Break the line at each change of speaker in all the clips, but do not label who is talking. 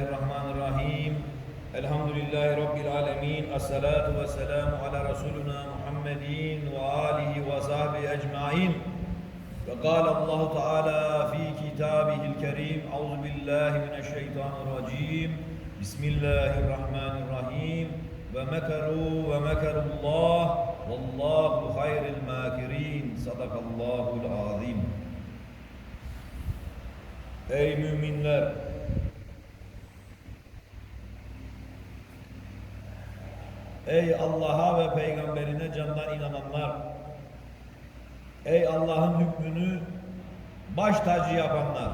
Bismillahirrahmanirrahim. Elhamdülillahi Rabbil alemin. Esselatu ve selamu ala Resuluna Muhammedin ve alihi ve sahbihi ecmain. Ve kâle Allahu Teala fi kitabihil kerim. Euzu billahi mineşşeytanirracim. Bismillahirrahmanirrahim. Ve mekeru ve mekerullah. Vallahu hayril makirin. Sadakallahul azim. Ey müminler! Ey Allah'a ve peygamberine candan inananlar! Ey Allah'ın hükmünü baş tacı yapanlar!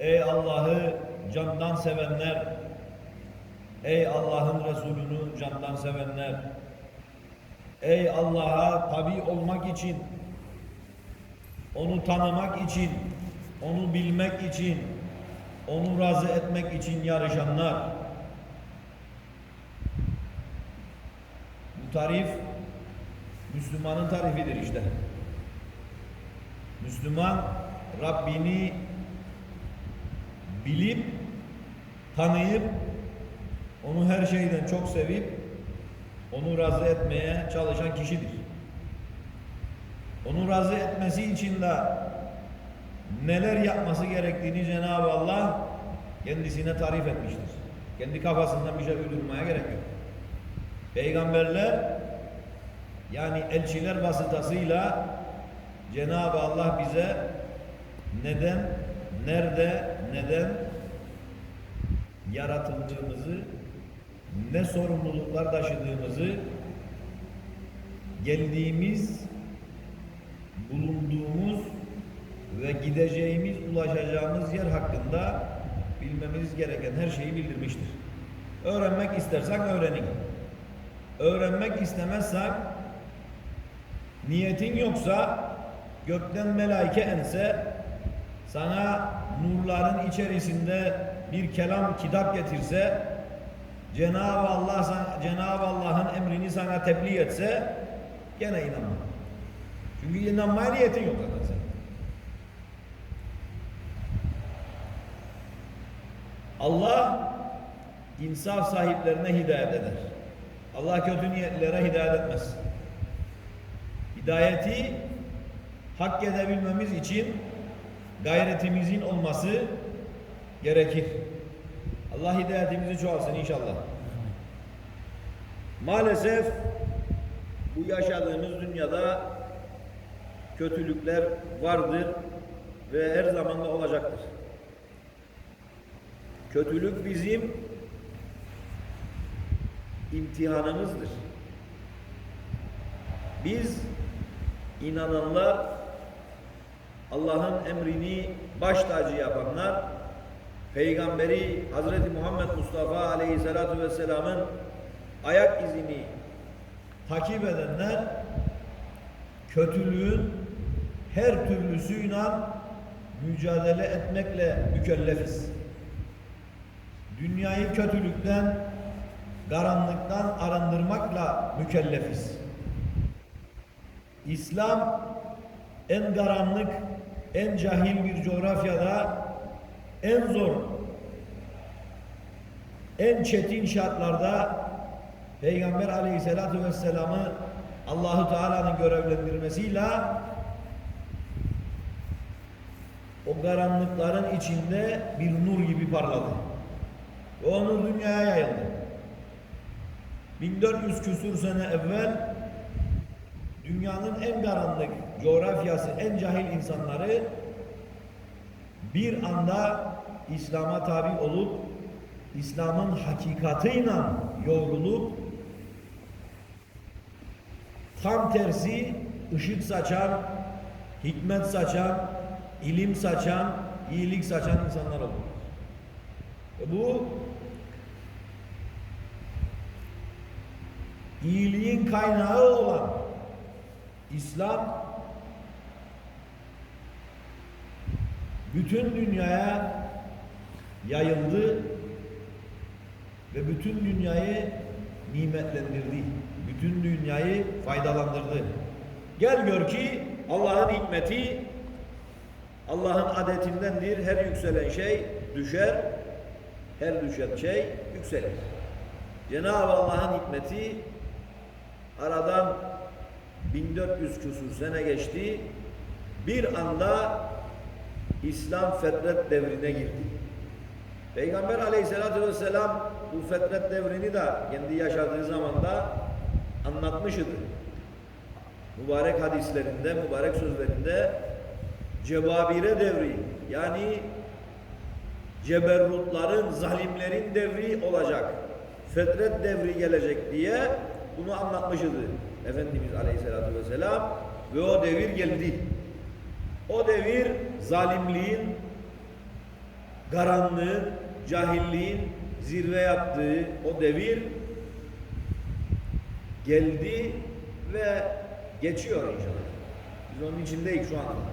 Ey Allah'ı candan sevenler! Ey Allah'ın Resulünü candan sevenler! Ey Allah'a tabi olmak için, onu tanımak için, onu bilmek için, onu razı etmek için yarışanlar. Tarif Müslümanın tarifidir işte. Müslüman Rabbini bilip, tanıyıp, onu her şeyden çok sevip, onu razı etmeye çalışan kişidir. Onu razı etmesi için de neler yapması gerektiğini Cenab-ı Allah kendisine tarif etmiştir. Kendi kafasından bir şey uydurmaya gerek yok. Peygamberler yani elçiler vasıtasıyla Cenab-ı Allah bize neden, nerede, neden yaratıldığımızı, ne sorumluluklar taşıdığımızı, geldiğimiz, bulunduğumuz ve gideceğimiz, ulaşacağımız yer hakkında bilmemiz gereken her şeyi bildirmiştir. Öğrenmek istersen öğrenin. Öğrenmek istemezsen niyetin yoksa gökten melaike ense sana nurların içerisinde bir kelam kitap getirse Cenab-ı Allah Cenab-ı Allah'ın emrini sana tebliğ etse gene inanma. Çünkü inanmaya niyetin yok zaten senin. Allah insaf sahiplerine hidayet eder. Allah kötü niyetlere hidayet etmez. Hidayeti hak edebilmemiz için gayretimizin olması gerekir. Allah hidayetimizi çoğalsın inşallah. Maalesef bu yaşadığımız dünyada kötülükler vardır ve her zaman da olacaktır. Kötülük bizim imtihanımızdır. Biz inananlar Allah'ın emrini baş tacı yapanlar Peygamberi Hazreti Muhammed Mustafa Aleyhisselatü Vesselam'ın ayak izini takip edenler kötülüğün her türlüsüyle mücadele etmekle mükellefiz. Dünyayı kötülükten, karanlıktan arındırmakla mükellefiz. İslam en karanlık, en cahil bir coğrafyada en zor, en çetin şartlarda Peygamber Aleyhisselatü Vesselam'ı Allahu Teala'nın görevlendirmesiyle o karanlıkların içinde bir nur gibi parladı. Ve o nur dünyaya yayıldı. 1400 küsur sene evvel dünyanın en karanlık coğrafyası, en cahil insanları bir anda İslam'a tabi olup İslam'ın hakikatiyle yoğrulup tam tersi ışık saçan, hikmet saçan, ilim saçan, iyilik saçan insanlar oldu. E bu iyiliğin kaynağı olan İslam bütün dünyaya yayıldı ve bütün dünyayı nimetlendirdi. Bütün dünyayı faydalandırdı. Gel gör ki Allah'ın hikmeti Allah'ın adetindendir. Her yükselen şey düşer. her düşen şey yükselir. Cenab-ı Allah'ın hikmeti aradan 1400 küsur sene geçti. Bir anda İslam fetret devrine girdi. Peygamber aleyhissalatü vesselam bu fetret devrini de kendi yaşadığı zamanda anlatmış idi. Mübarek hadislerinde, mübarek sözlerinde cebabire devri yani ceberrutların, zalimlerin devri olacak. Fetret devri gelecek diye bunu anlatmış idi Efendimiz Aleyhisselatü Vesselam ve o devir geldi. O devir zalimliğin, karanlığın, cahilliğin zirve yaptığı o devir geldi ve geçiyor inşallah. Biz onun içindeyiz şu anda.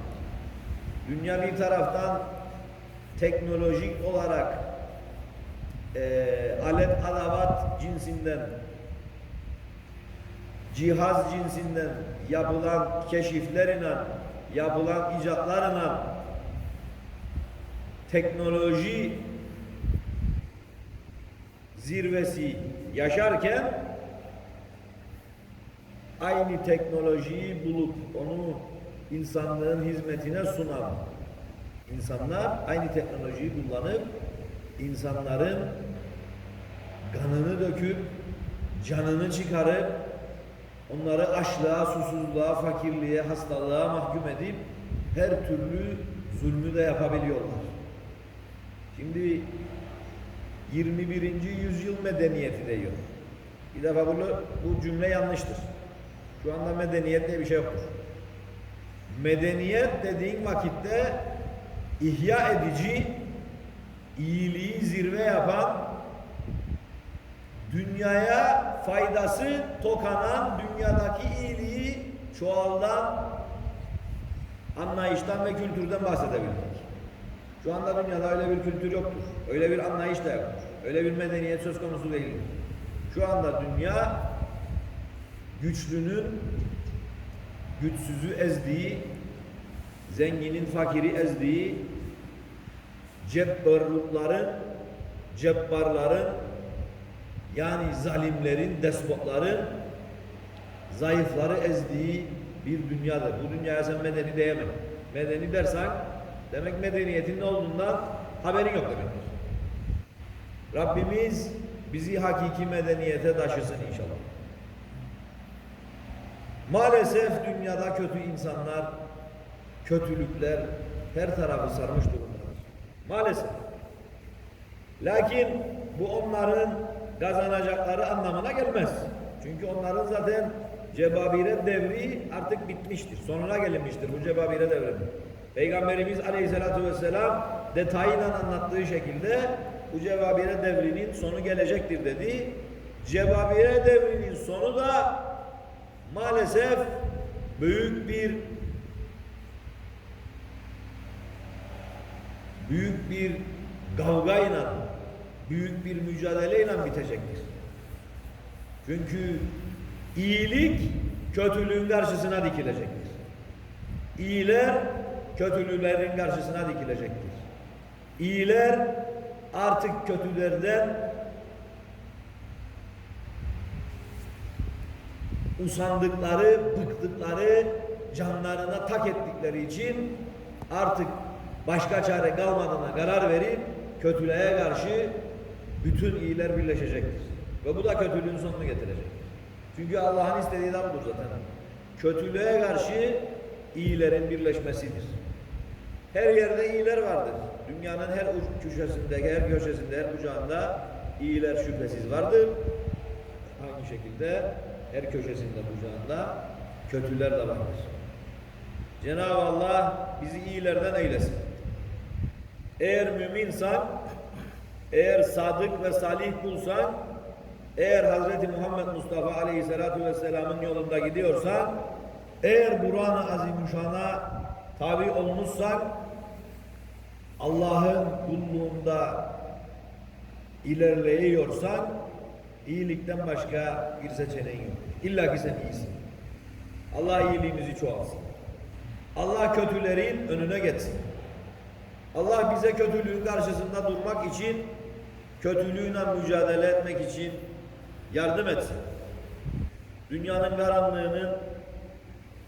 Dünya bir taraftan teknolojik olarak e, alet adavat cinsinden cihaz cinsinden yapılan keşiflerine yapılan icatlarına teknoloji zirvesi yaşarken aynı teknolojiyi bulup onu insanlığın hizmetine sunan insanlar aynı teknolojiyi kullanıp insanların kanını döküp canını çıkarıp onları açlığa, susuzluğa, fakirliğe, hastalığa mahkum edip her türlü zulmü de yapabiliyorlar. Şimdi 21. yüzyıl medeniyeti diyor. Bir defa bu, bu cümle yanlıştır. Şu anda medeniyet diye bir şey yoktur. Medeniyet dediğin vakitte ihya edici, iyiliği zirve yapan, dünyaya faydası tokanan, dünyadaki iyiliği çoğaldan anlayıştan ve kültürden bahsedebilmek. Şu anda dünyada öyle bir kültür yoktur. Öyle bir anlayış da yoktur. Öyle bir medeniyet söz konusu değildir. Şu anda dünya güçlünün güçsüzü ezdiği, zenginin fakiri ezdiği, cebbarlıkların, cebbarların yani zalimlerin, despotların zayıfları ezdiği bir dünyadır. Bu dünyaya sen medeni diyemem. Medeni dersen demek medeniyetin ne olduğundan haberin yok demektir. Rabbimiz bizi hakiki medeniyete taşısın inşallah. Maalesef dünyada kötü insanlar, kötülükler her tarafı sarmış durumdadır. Maalesef. Lakin bu onların kazanacakları anlamına gelmez. Çünkü onların zaten cebabire devri artık bitmiştir. Sonuna gelinmiştir bu cebabire devrinin. Peygamberimiz Aleyhisselatü Vesselam detayıyla anlattığı şekilde bu cebabire devrinin sonu gelecektir dedi. Cebabire devrinin sonu da maalesef büyük bir büyük bir kavgayla büyük bir mücadeleyle bitecektir. Çünkü iyilik kötülüğün karşısına dikilecektir. İyiler kötülüklerin karşısına dikilecektir. İyiler artık kötülerden usandıkları, bıktıkları, canlarına tak ettikleri için artık başka çare kalmadığına karar verip kötülüğe karşı bütün iyiler birleşecektir. Ve bu da kötülüğün sonunu getirecek. Çünkü Allah'ın istediği de budur zaten. Kötülüğe karşı iyilerin birleşmesidir. Her yerde iyiler vardır. Dünyanın her köşesinde, her köşesinde, her bucağında iyiler şüphesiz vardır. Aynı şekilde her köşesinde, bucağında kötüler de vardır. Cenab-ı Allah bizi iyilerden eylesin. Eğer müminsan, eğer sadık ve salih kulsan, eğer Hz. Muhammed Mustafa Aleyhisselatü Vesselam'ın yolunda gidiyorsan, eğer Kur'an-ı Azimüşşan'a tabi olmuşsan, Allah'ın kulluğunda ilerleyiyorsan, iyilikten başka bir seçeneğin yok. İlla ki sen iyisin. Allah iyiliğimizi çoğalsın. Allah kötülerin önüne geçsin. Allah bize kötülüğün karşısında durmak için kötülüğüyle mücadele etmek için yardım etsin. Dünyanın karanlığının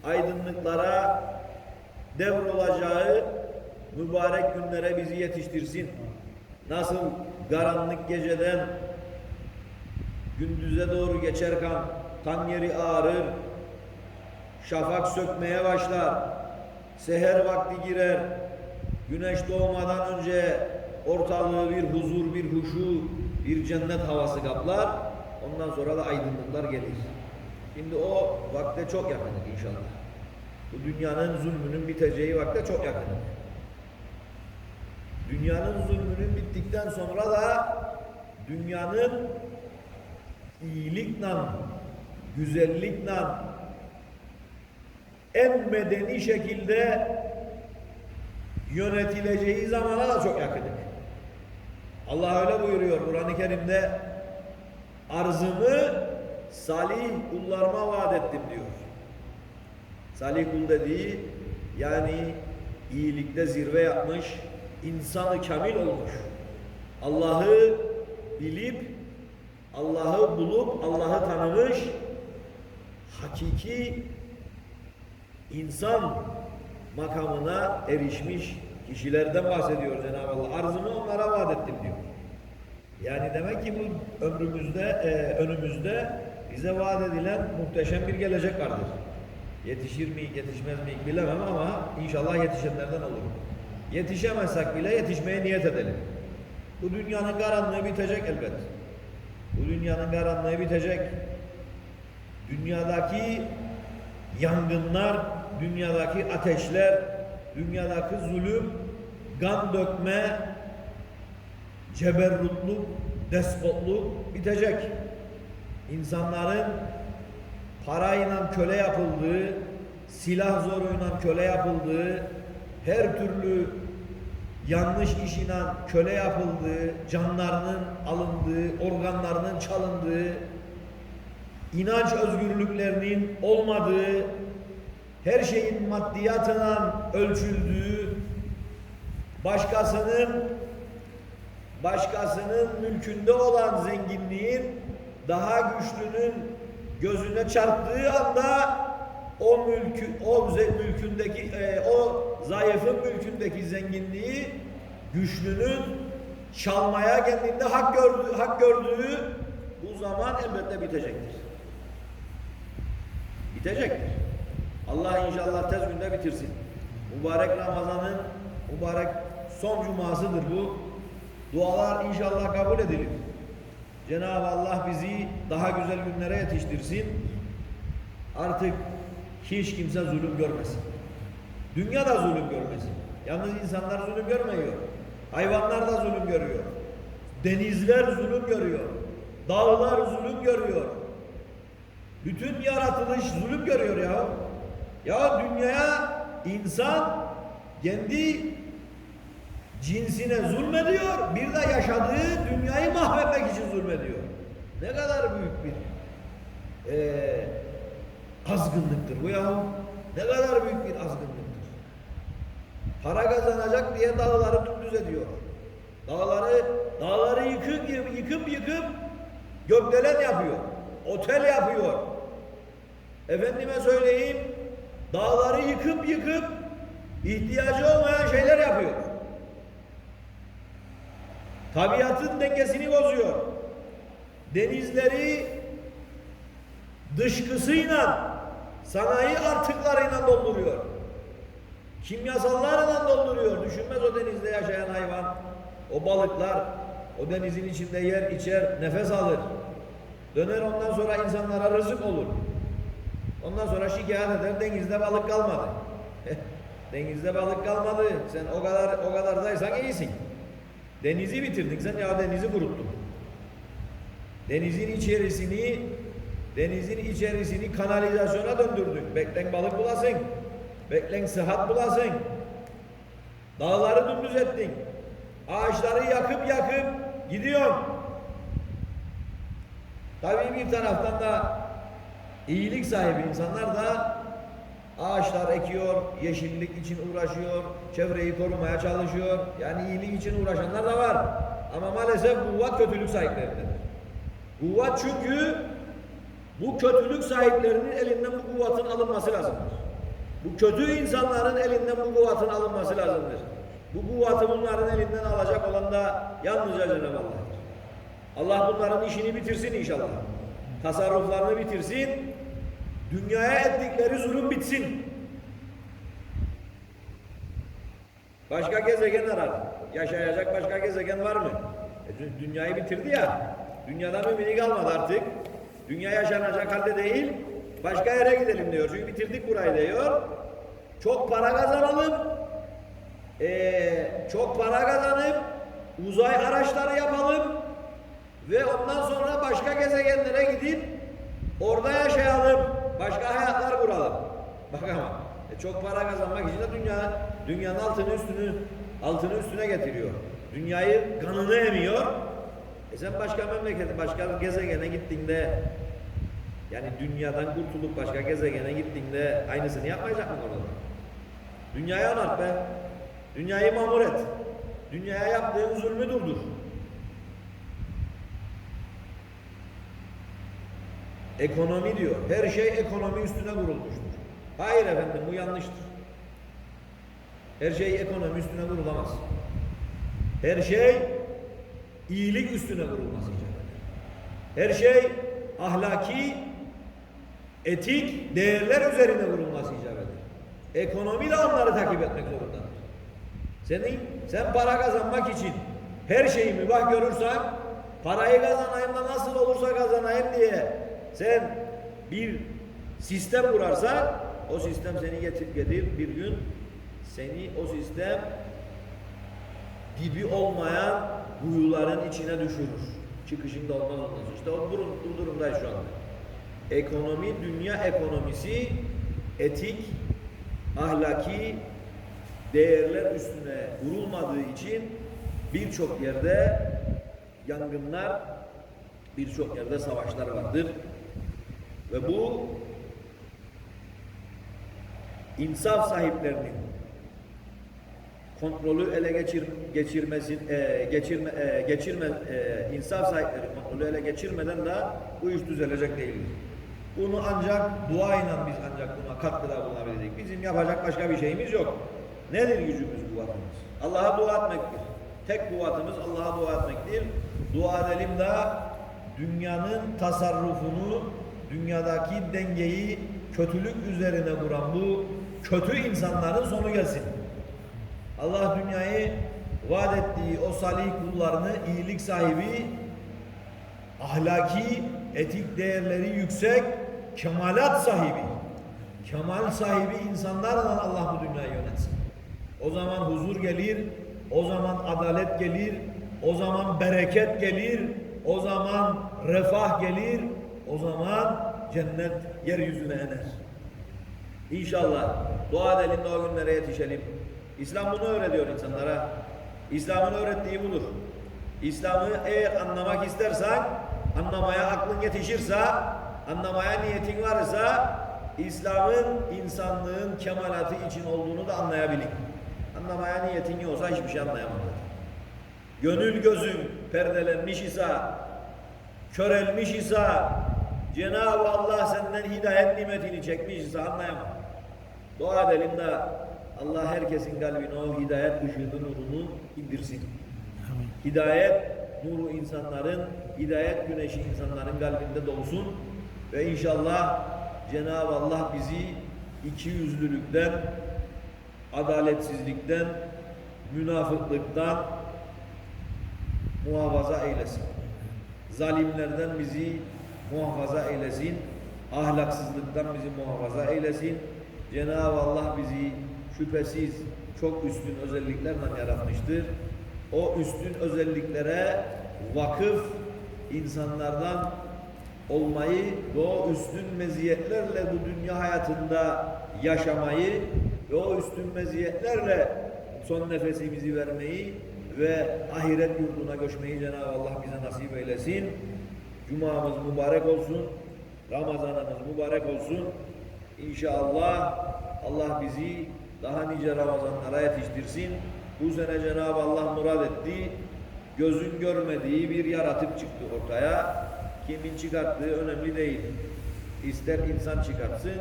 aydınlıklara devrolacağı mübarek günlere bizi yetiştirsin. Nasıl karanlık geceden gündüze doğru geçerken tan yeri ağrır, şafak sökmeye başlar, seher vakti girer, güneş doğmadan önce ortalığı bir huzur, bir huşu, bir cennet havası kaplar. Ondan sonra da aydınlıklar gelir. Şimdi o vakte çok yakınız inşallah. Bu dünyanın zulmünün biteceği vakte çok yakınız. Dünyanın zulmünün bittikten sonra da dünyanın iyilikle, güzellikle en medeni şekilde yönetileceği zamana da çok yakınız. Allah öyle buyuruyor Kur'an-ı Kerim'de arzımı salih kullarıma vaat ettim diyor. Salih kul dediği yani iyilikte zirve yapmış, insanı kamil olmuş. Allah'ı bilip, Allah'ı bulup, Allah'ı tanımış, hakiki insan makamına erişmiş kişilerden bahsediyor Cenab-ı Allah. Arzımı onlara vaat ettim diyor. Yani demek ki bu ömrümüzde, e, önümüzde bize vaat edilen muhteşem bir gelecek vardır. Yetişir mi, yetişmez mi bilemem ama inşallah yetişenlerden olur. Yetişemezsek bile yetişmeye niyet edelim. Bu dünyanın karanlığı bitecek elbet. Bu dünyanın karanlığı bitecek. Dünyadaki yangınlar, dünyadaki ateşler, dünyadaki zulüm, kan dökme, ceberrutluk, despotluk bitecek. İnsanların parayla köle yapıldığı, silah zoruyla köle yapıldığı, her türlü yanlış işine köle yapıldığı, canlarının alındığı, organlarının çalındığı, inanç özgürlüklerinin olmadığı, her şeyin maddiyatına ölçüldüğü, başkasının başkasının mülkünde olan zenginliğin daha güçlünün gözüne çarptığı anda o mülkü o mülkündeki e, o zayıfın mülkündeki zenginliği güçlünün çalmaya kendinde hak gördüğü hak gördüğü bu zaman elbette bitecektir. Bitecektir. Allah inşallah tez günde bitirsin. Mübarek Ramazan'ın mübarek son cumasıdır bu. Dualar inşallah kabul edilir. Cenab-ı Allah bizi daha güzel günlere yetiştirsin. Artık hiç kimse zulüm görmesin. Dünya da zulüm görmesin. Yalnız insanlar zulüm görmüyor. Hayvanlar da zulüm görüyor. Denizler zulüm görüyor. Dağlar zulüm görüyor. Bütün yaratılış zulüm görüyor ya. Ya dünyaya insan kendi cinsine zulmediyor, bir de yaşadığı dünyayı mahvetmek için zulmediyor. Ne kadar büyük bir eee azgınlıktır bu ya. Ne kadar büyük bir azgınlıktır. Para kazanacak diye dağları dümdüz ediyor. Dağları, dağları yıkıp yıkıp yıkıp gökdelen yapıyor. Otel yapıyor. Efendime söyleyeyim, dağları yıkıp yıkıp ihtiyacı olmayan şeyler yapıyor. Tabiatın dengesini bozuyor. Denizleri dışkısıyla, sanayi artıklarıyla dolduruyor. Kimyasallarla dolduruyor. Düşünmez o denizde yaşayan hayvan. O balıklar o denizin içinde yer, içer, nefes alır. Döner ondan sonra insanlara rızık olur. Ondan sonra şikayet eder denizde balık kalmadı. denizde balık kalmadı. Sen o kadar o kadardaysan iyisin. Denizi bitirdin sen ya denizi kuruttun. Denizin içerisini denizin içerisini kanalizasyona döndürdün. Beklen balık bulasın. Beklen sıhhat bulasın. Dağları dümdüz ettin. Ağaçları yakıp yakıp gidiyorsun. Tabii bir taraftan da iyilik sahibi insanlar da ağaçlar ekiyor, yeşillik için uğraşıyor, çevreyi korumaya çalışıyor. Yani iyilik için uğraşanlar da var. Ama maalesef kuvvet kötülük sahiplerindedir. Kuvvet çünkü bu kötülük sahiplerinin elinden bu kuvvetin alınması lazımdır. Bu kötü insanların elinden bu kuvvetin alınması lazımdır. Bu kuvveti bunların elinden alacak olan da yalnızca Cenab-ı Allah'tır. Allah bunların işini bitirsin inşallah. Tasarruflarını bitirsin. Dünyaya ettikleri zulüm bitsin. Başka gezegen arar. Yaşayacak başka gezegen var mı? E, dü- dünyayı bitirdi ya. Dünyadan ümidi kalmadı artık. Dünya yaşanacak halde değil. Başka yere gidelim diyor. Çünkü bitirdik burayı diyor. Çok para kazanalım. Ee, çok para kazanıp uzay araçları yapalım ve ondan sonra başka gezegenlere gidip orada yaşayalım. Başka hayatlar kuralım. Bak ama e, çok para kazanmak için de dünya dünyanın altını üstünü altını üstüne getiriyor. Dünyayı kanını emiyor. E sen başka memlekete, başka gezegene gittiğinde yani dünyadan kurtulup başka gezegene gittiğinde aynısını yapmayacak mı orada? Dünyayı anart be. Dünyayı mamur et. Dünyaya yaptığın zulmü durdur. Ekonomi diyor. Her şey ekonomi üstüne kurulmuştur. Hayır efendim bu yanlıştır. Her şey ekonomi üstüne kurulamaz. Her şey iyilik üstüne kurulması. Her şey ahlaki, etik değerler üzerine kurulması icap eder. Ekonomi de onları takip etmek zorundadır. Senin, sen para kazanmak için her şeyi mübah görürsen, parayı kazanayım da nasıl olursa kazanayım diye sen bir sistem kurarsan, o sistem seni getir gelir bir gün seni o sistem dibi olmayan kuyuların içine düşürür. Çıkışında olmaz sonra. İşte o durum, bu durumdayız şu anda. Ekonomi, dünya ekonomisi etik, ahlaki değerler üstüne kurulmadığı için birçok yerde yangınlar, birçok yerde savaşlar vardır. Ve bu insaf sahiplerinin kontrolü ele geçir, geçirmesin, e, geçirme, e, geçirme, e, insaf sahipleri kontrolü ele geçirmeden de bu iş düzelecek değildir. Bunu ancak duayla biz ancak buna katkıda bulunabiliriz. Bizim yapacak başka bir şeyimiz yok. Nedir gücümüz, kuvvetimiz? Allah'a dua etmektir. Tek kuvvetimiz Allah'a dua etmektir. Dua edelim de dünyanın tasarrufunu, dünyadaki dengeyi kötülük üzerine kuran bu kötü insanların sonu gelsin. Allah dünyayı vaat ettiği o salih kullarını iyilik sahibi, ahlaki, etik değerleri yüksek, kemalat sahibi, kemal sahibi insanlarla Allah bu dünyayı yönetsin. O zaman huzur gelir, o zaman adalet gelir, o zaman bereket gelir, o zaman refah gelir, o zaman cennet yeryüzüne ener. İnşallah dua edelim de o günlere yetişelim. İslam bunu öğretiyor insanlara. İslam'ın öğrettiği budur. İslam'ı eğer anlamak istersen, anlamaya aklın yetişirse, anlamaya niyetin varsa, İslam'ın insanlığın kemalatı için olduğunu da anlayabilin. Anlamaya niyetin yoksa hiçbir şey anlayamaz. Gönül gözün perdelenmiş ise, körelmiş ise, Cenab-ı Allah senden hidayet nimetini çekmiş ise anlayamaz. Dua edelim de Allah herkesin kalbine o hidayet ışığını nurunu indirsin. Hidayet nuru insanların, hidayet güneşi insanların kalbinde dolsun ve inşallah Cenab-ı Allah bizi iki yüzlülükten, adaletsizlikten, münafıklıktan muhafaza eylesin. Zalimlerden bizi muhafaza eylesin. Ahlaksızlıktan bizi muhafaza eylesin. Cenab-ı Allah bizi şüphesiz çok üstün özelliklerle yaratmıştır. O üstün özelliklere vakıf insanlardan olmayı ve o üstün meziyetlerle bu dünya hayatında yaşamayı ve o üstün meziyetlerle son nefesimizi vermeyi ve ahiret yurduna göçmeyi Cenab-ı Allah bize nasip eylesin. Cumamız mübarek olsun. Ramazanımız mübarek olsun. İnşallah Allah bizi daha nice Ramazanlara yetiştirsin. Bu sene Cenab-ı Allah murad etti. gözün görmediği bir yaratık çıktı ortaya. Kimin çıkarttığı önemli değil. İster insan çıkartsın,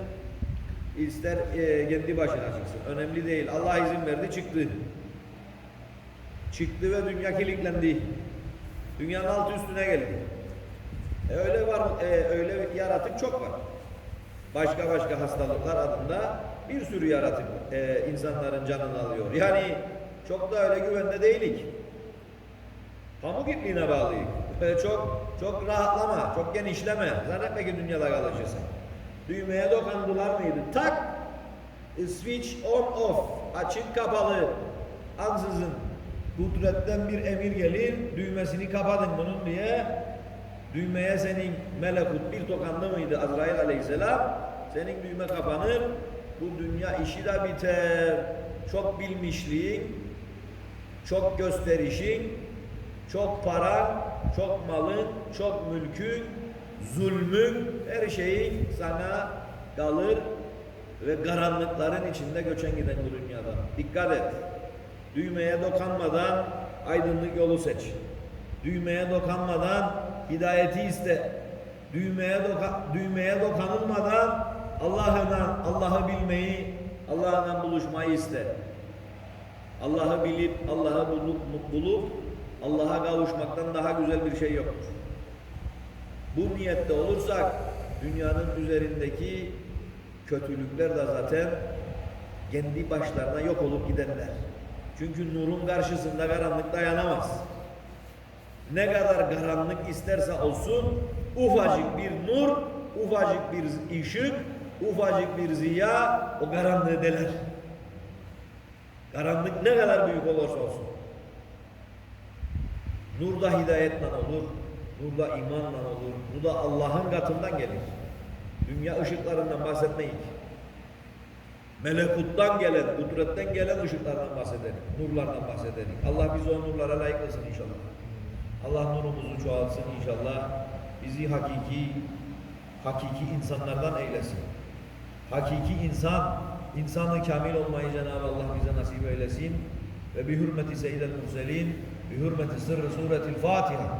ister e, kendi başına çıksın. Önemli değil. Allah izin verdi çıktı. Çıktı ve dünya kilitlendi. Dünyanın altı üstüne geldi. E öyle var, e, öyle yaratık çok var. Başka başka hastalıklar adında bir sürü yaratık e, insanların canını alıyor. Yani çok da öyle güvende değilik. Pamuk ipliğine bağlıyız. Böyle çok çok rahatlama, çok genişleme. Zannetme ki dünyada kalacaksın. Düğmeye dokandılar mıydı? Tak! E, Switch on off. Açık kapalı. Ansızın kudretten bir emir gelir. Düğmesini kapatın bunun diye. Düğmeye senin melekut bir tokandı mıydı Azrail aleyhisselam? Senin düğme kapanır. Bu dünya işi de biter. Çok bilmişliğin, çok gösterişin, çok para, çok malın, çok mülkün, zulmün, her şeyin sana kalır ve karanlıkların içinde göçen giden bu dünyada. Dikkat et. Düğmeye dokanmadan aydınlık yolu seç. Düğmeye dokanmadan hidayeti iste. Düğmeye doka, düğmeye dokanılmadan Allah'la Allah'ı bilmeyi, Allah'la buluşmayı iste. Allah'ı bilip Allah'ı bulup, bulup Allah'a kavuşmaktan daha güzel bir şey yoktur. Bu niyette olursak dünyanın üzerindeki kötülükler de zaten kendi başlarına yok olup giderler. Çünkü nurun karşısında karanlık dayanamaz. Ne kadar karanlık isterse olsun ufacık bir nur, ufacık bir ışık, ufacık bir ziya o karanlığı deler. Karanlık ne kadar büyük olursa olsun. Nur da hidayetle olur, nur da imanla olur, nur da Allah'ın katından gelir. Dünya ışıklarından bahsetmeyin. Melekuttan gelen, kudretten gelen ışıklardan bahsedelim, nurlardan bahsedelim. Allah bizi o nurlara layık kılsın inşallah. Allah nurumuzu çoğaltsın inşallah. Bizi hakiki, hakiki insanlardan eylesin. Hakiki insan, insanı kamil olmayı Cenab-ı Allah bize nasip eylesin. Ve bi hürmeti seyyidel murselin, bi hürmeti sırrı suretil Fatiha.